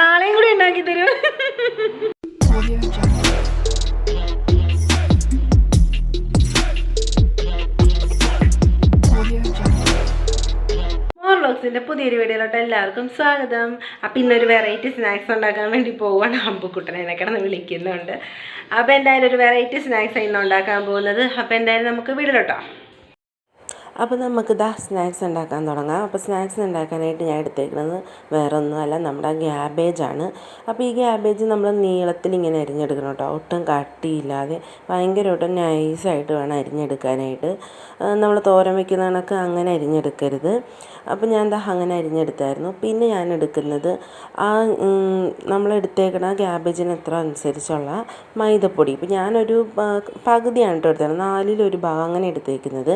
നാളെയും കൂടി ഉണ്ടാക്കി തരും. പുതിയൊരു വീഡിയോയിലോട്ട് എല്ലാവർക്കും സ്വാഗതം. അപ്പം ഇന്നൊരു വെറൈറ്റി സ്നാക്സ് ഉണ്ടാക്കാൻ വേണ്ടി പോവാണ്. അമ്പുക്കുട്ടനെ എന്നെ കിടന്ന് വിളിക്കുന്നുണ്ട്. അപ്പോൾ എന്തായാലും ഒരു വെറൈറ്റി സ്നാക്സ് ഇന്ന് ഉണ്ടാക്കാൻ പോകുന്നത്. അപ്പോൾ എന്തായാലും നമുക്ക് വീട്ടിലോട്ടോ. അപ്പോൾ നമുക്ക് ദാ സ്നാക്സ് ഉണ്ടാക്കാൻ തുടങ്ങാം. അപ്പോൾ സ്നാക്സ് ഉണ്ടാക്കാനായിട്ട് ഞാൻ എടുത്തേക്കുന്നത് വേറെ ഒന്നുമല്ല നമ്മുടെ ഗ്യാബേജാണ് അപ്പോൾ ഈ ഗ്യാബേജ് നമ്മൾ നീളത്തിൽ ഇങ്ങനെ അരിഞ്ഞെടുക്കണം കേട്ടോ. ഒട്ടും കട്ടിയില്ലാതെ ഭയങ്കരമായിട്ട് നൈസായിട്ട് വേണം അരിഞ്ഞെടുക്കാനായിട്ട്. നമ്മൾ തോരൻ വയ്ക്കുന്ന കണക്ക് അങ്ങനെ അരിഞ്ഞെടുക്കരുത്. അപ്പോൾ ഞാൻ എന്താ അങ്ങനെ അരിഞ്ഞെടുത്തായിരുന്നു. പിന്നെ ഞാൻ എടുക്കുന്നത് ആ നമ്മൾ എടുത്തേക്കുന്ന ഗ്യാബേജിന് എത്ര അനുസരിച്ചുള്ള മൈദപ്പൊടി. ഇപ്പോൾ ഞാനൊരു പകുതിയാണ് കേട്ടോ എടുത്തത് നാലിലൊരു ഭാഗം അങ്ങനെ എടുത്തേക്കുന്നത്.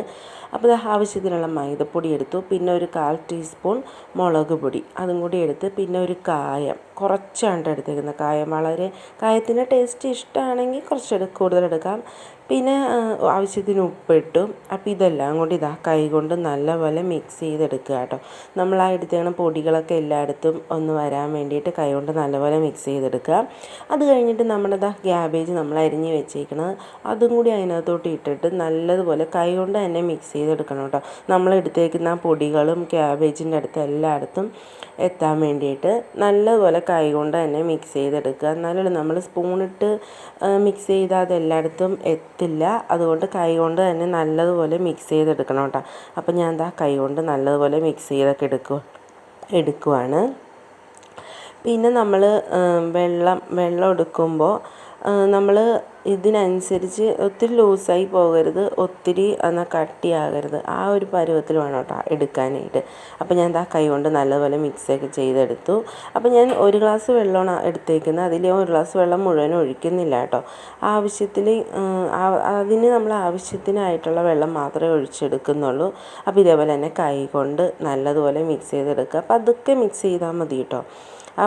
അപ്പോൾ ആവശ്യത്തിനുള്ള മൈദപ്പൊടി എടുത്തു. പിന്നെ ഒരു കാൽ ടീസ്പൂൺ മുളക് പൊടി. അതും കൂടി എടുത്ത് പിന്നെ ഒരു കായം. കുറച്ചാണ് എടുത്തേക്കുന്നത്. കായം. വളരെ കായത്തിന്റെ ടേസ്റ്റ് ഇഷ്ടമാണെങ്കിൽ കൂടുതൽ എടുക്കാം. പിന്നെ ആവശ്യത്തിന് ഉപ്പിട്ടു. അപ്പോൾ ഇതെല്ലാം കൂടി ഇതാ കൈ കൊണ്ട് നല്ലപോലെ മിക്സ് ചെയ്തെടുക്കുക കേട്ടോ. നമ്മൾ ആ എടുത്തേണ പൊടികളൊക്കെ എല്ലായിടത്തും ഒന്ന് വരാൻ വേണ്ടിയിട്ട് കൈ കൊണ്ട് നല്ലപോലെ മിക്സ് ചെയ്തെടുക്കുക. അത് കഴിഞ്ഞിട്ട് നമ്മളിതാ ക്യാബേജ് നമ്മൾ അരിഞ്ഞ് വെച്ചേക്കണത്. അതും കൂടി അതിനകത്തോട്ട് ഇട്ടിട്ട് നല്ലതുപോലെ കൈ കൊണ്ട് തന്നെ മിക്സ് ചെയ്തെടുക്കണം കേട്ടോ. നമ്മൾ എടുത്തേക്കുന്ന ആ പൊടികളും ക്യാബേജിന്റെ അടുത്ത് എല്ലായിടത്തും എത്താൻ വേണ്ടിയിട്ട് നല്ലതുപോലെ കൈ കൊണ്ട് തന്നെ മിക്സ് ചെയ്തെടുക്കുക. എന്നാലും നമ്മൾ സ്പൂണിട്ട് മിക്സ് ചെയ്താൽ അത് എല്ലായിടത്തും എത്തില്ല അതുകൊണ്ട് കൈ കൊണ്ട് തന്നെ നല്ലതുപോലെ മിക്സ് ചെയ്തെടുക്കണം കേട്ടോ. അപ്പോൾ ഞാൻ എന്താ കൈ കൊണ്ട് നല്ലതുപോലെ മിക്സ് ചെയ്തൊക്കെ എടുക്കുക എടുക്കുവാണ്. പിന്നെ നമ്മൾ വെള്ളം വെള്ളം എടുക്കുമ്പോൾ നമ്മൾ ഇതിനനുസരിച്ച് ഒത്തിരി ലൂസായി പോകരുത് ഒത്തിരി എന്നാൽ കട്ടിയാകരുത്. ആ ഒരു പരുവത്തിൽ വേണം കേട്ടോ എടുക്കാനായിട്ട്. അപ്പോൾ ഞാൻ ആ കൈ കൊണ്ട് നല്ലപോലെ മിക്സൊക്കെ ചെയ്തെടുത്തു. അപ്പോൾ ഞാൻ ഒരു ഗ്ലാസ് വെള്ളമാണ് എടുത്തേക്കുന്നത്. അതിൽ ഒരു ഗ്ലാസ് വെള്ളം മുഴുവൻ ഒഴിക്കുന്നില്ല കേട്ടോ. ആവശ്യത്തിൽ അതിന് നമ്മൾ ആവശ്യത്തിനായിട്ടുള്ള വെള്ളം മാത്രമേ ഒഴിച്ചെടുക്കുന്നുള്ളൂ. അപ്പോൾ ഇതേപോലെ തന്നെ കൈ കൊണ്ട് നല്ലതുപോലെ മിക്സ് ചെയ്തെടുക്കുക. അപ്പോൾ അതൊക്കെ മിക്സ് ചെയ്താൽ മതി കേട്ടോ. ആ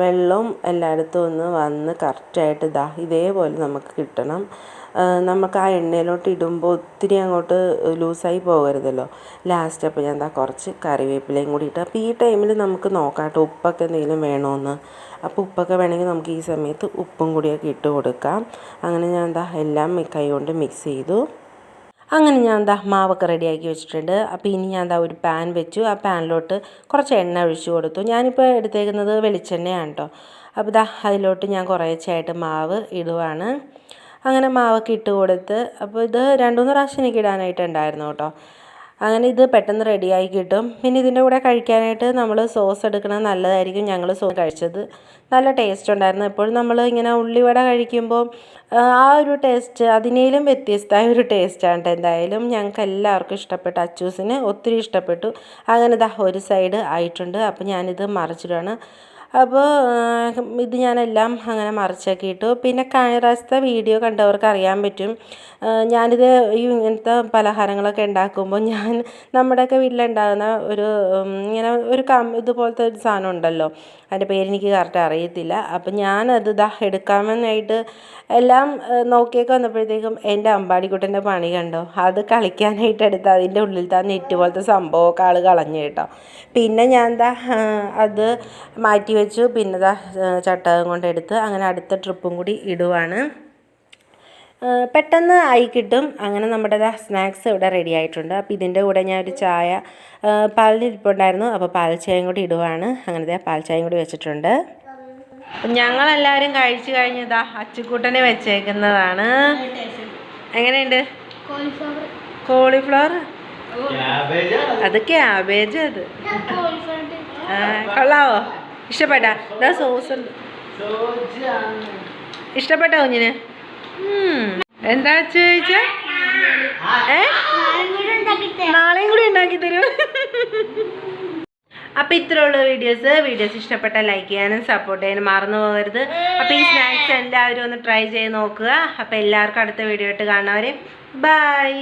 വെള്ളവും എല്ലായിടത്തും ഒന്ന് വന്ന് കറക്റ്റായിട്ട് ഇതാ ഇതേപോലെ നമുക്ക് കിട്ടണം. നമുക്ക് ആ എണ്ണയിലോട്ട് ഇടുമ്പോൾ ഒത്തിരി അങ്ങോട്ട് ലൂസായി പോകരുതല്ലോ. ലാസ്റ്റ് അപ്പോൾ ഞാൻ എന്താ കുറച്ച് കറിവേപ്പിലയും കൂടി ഇട്ട് അപ്പോൾ ഈ ടൈമിൽ നമുക്ക് നോക്കാം കേട്ടോ ഉപ്പൊക്കെ എന്തെങ്കിലും വേണമെന്ന് അപ്പോൾ ഉപ്പൊക്കെ വേണമെങ്കിൽ നമുക്ക് ഈ സമയത്ത് ഉപ്പും കൂടിയൊക്കെ ഇട്ട് കൊടുക്കാം. അങ്ങനെ ഞാൻ എന്താ എല്ലാം കൈ കൊണ്ട് മിക്സ് ചെയ്തു. അങ്ങനെ ഞാൻ എന്താ മാവൊക്കെ റെഡിയാക്കി വെച്ചിട്ടുണ്ട്. അപ്പോൾ ഇനി ഞാൻ എന്താ ഒരു പാൻ വെച്ചു. ആ പാനിലോട്ട് കുറച്ച് എണ്ണ ഒഴിച്ചു കൊടുത്തു. ഞാനിപ്പോൾ എടുത്തേക്കുന്നത് വെളിച്ചെണ്ണയാണ് കേട്ടോ അപ്പോൾ ഇതാ അതിലോട്ട് ഞാൻ കുറേശ്ശായിട്ട് മാവ് ഇടുവാണ്. അങ്ങനെ മാവൊക്കെ ഇട്ട് കൊടുത്ത് അപ്പോൾ ഇത് രണ്ടു മൂന്ന് പ്രാവശ്യം എനിക്ക് ഇടാനായിട്ടുണ്ടായിരുന്നു കേട്ടോ അങ്ങനെ ഇത് പെട്ടെന്ന് റെഡിയായി കിട്ടും. പിന്നെ ഇതിന്റെ കൂടെ കഴിക്കാനായിട്ട് നമ്മൾ സോസ് എടുക്കുന്നത് നല്ലതായിരിക്കും. ഞങ്ങൾ സോസ് കഴിച്ചത് നല്ല ടേസ്റ്റ് ഉണ്ടായിരുന്നു. എപ്പോഴും നമ്മൾ ഇങ്ങനെ ഉള്ളിവട കഴിക്കുമ്പോൾ ആ ഒരു ടേസ്റ്റ് അതിനേലും വ്യത്യസ്തമായ ഒരു ടേസ്റ്റാണ് എന്തായാലും. ഞങ്ങൾക്ക് എല്ലാവർക്കും ഇഷ്ടപ്പെട്ടു. അച്ചൂസിന് ഒത്തിരി ഇഷ്ടപ്പെട്ടു. അങ്ങനെ ഇതാ ഒരു സൈഡ് ആയിട്ടുണ്ട്. അപ്പോൾ ഞാനിത് മറിച്ചിടുകയാണ് അപ്പോൾ ഇത് ഞാനെല്ലാം അങ്ങനെ മറിച്ചൊക്കെ ഇട്ടു പിന്നെ കഴിഞ്ഞ പ്രാവശ്യത്തെ വീഡിയോ കണ്ടവർക്ക് അറിയാൻ പറ്റും ഞാനിത് ഈ ഇങ്ങനത്തെ പലഹാരങ്ങളൊക്കെ ഉണ്ടാക്കുമ്പോൾ ഞാൻ നമ്മുടെയൊക്കെ വീട്ടിലുണ്ടാകുന്ന ഒരു ഇങ്ങനെ ഒരു കം ഇതുപോലത്തെ ഒരു സാധനം ഉണ്ടല്ലോ. അതിന്റെ പേരെനിക്ക് കറക്റ്റ് അറിയത്തില്ല. അപ്പം ഞാനത് ഇതാ എടുക്കാമെന്നായിട്ട് എല്ലാം നോക്കിയൊക്കെ വന്നപ്പോഴത്തേക്കും എന്റെ അമ്പാടിക്കുട്ടന്റെ പണി കണ്ടോ? അത് കളിക്കാനായിട്ട് എടുത്ത് അതിന്റെ ഉള്ളിലത്തെ നെറ്റ് പോലത്തെ സംഭവമൊക്കെ ആൾ കളഞ്ഞു കേട്ടോ. പിന്നെ ഞാൻ എന്താ അത് മാറ്റി വെച്ചു. പിന്നെ ദാ ചട്ടകം കൊണ്ടെടുത്ത് അങ്ങനെ അടുത്ത ട്രിപ്പും കൂടി ഇടുവാണ്. പെട്ടെന്ന് ആയി കിട്ടും. അങ്ങനെ നമ്മുടെ ദാ സ്നാക്സ് ഇവിടെ റെഡി ആയിട്ടുണ്ട്. അപ്പോൾ ഇതിന്റെ കൂടെ ഞാൻ ഒരു ചായ പാലിരിപ്പുണ്ടായിരുന്നു അപ്പോൾ പാൽ ചായയും കൂടി ഇടുവാണ്. അങ്ങനെ പാൽ ചായയും കൂടി വെച്ചിട്ടുണ്ട്. ഞങ്ങളെല്ലാവരും കഴിച്ചു കഴിഞ്ഞതാ അച്ചുക്കൂട്ടനെ വെച്ചേക്കുന്നതാണ്. എങ്ങനെയുണ്ട്? കോളിഫ്ലവർ. അത്. ക്യാബേജ് അത്. കൊള്ളാവോ? ഇഷ്ടപ്പെട്ടാ? ഇതാ സോസ് ഉണ്ട്. ഇഷ്ടപ്പെട്ടോ കുഞ്ഞിന്? എന്താ ചോദിച്ച? ഏ? നാളെയും കൂടി ഉണ്ടാക്കി തരും. അപ്പം ഇത്രയുള്ള വീഡിയോസ് വീഡിയോസ് ഇഷ്ടപ്പെട്ട ലൈക്ക് ചെയ്യാനും സപ്പോർട്ട് ചെയ്യാനും മറന്നു പോകരുത്. അപ്പം ഈ സ്നാക്സ് എല്ലാവരും ഒന്ന് ട്രൈ ചെയ്ത് നോക്കുക. അപ്പം എല്ലാവർക്കും അടുത്ത വീഡിയോ ആയിട്ട് കാണാവരെ ബൈ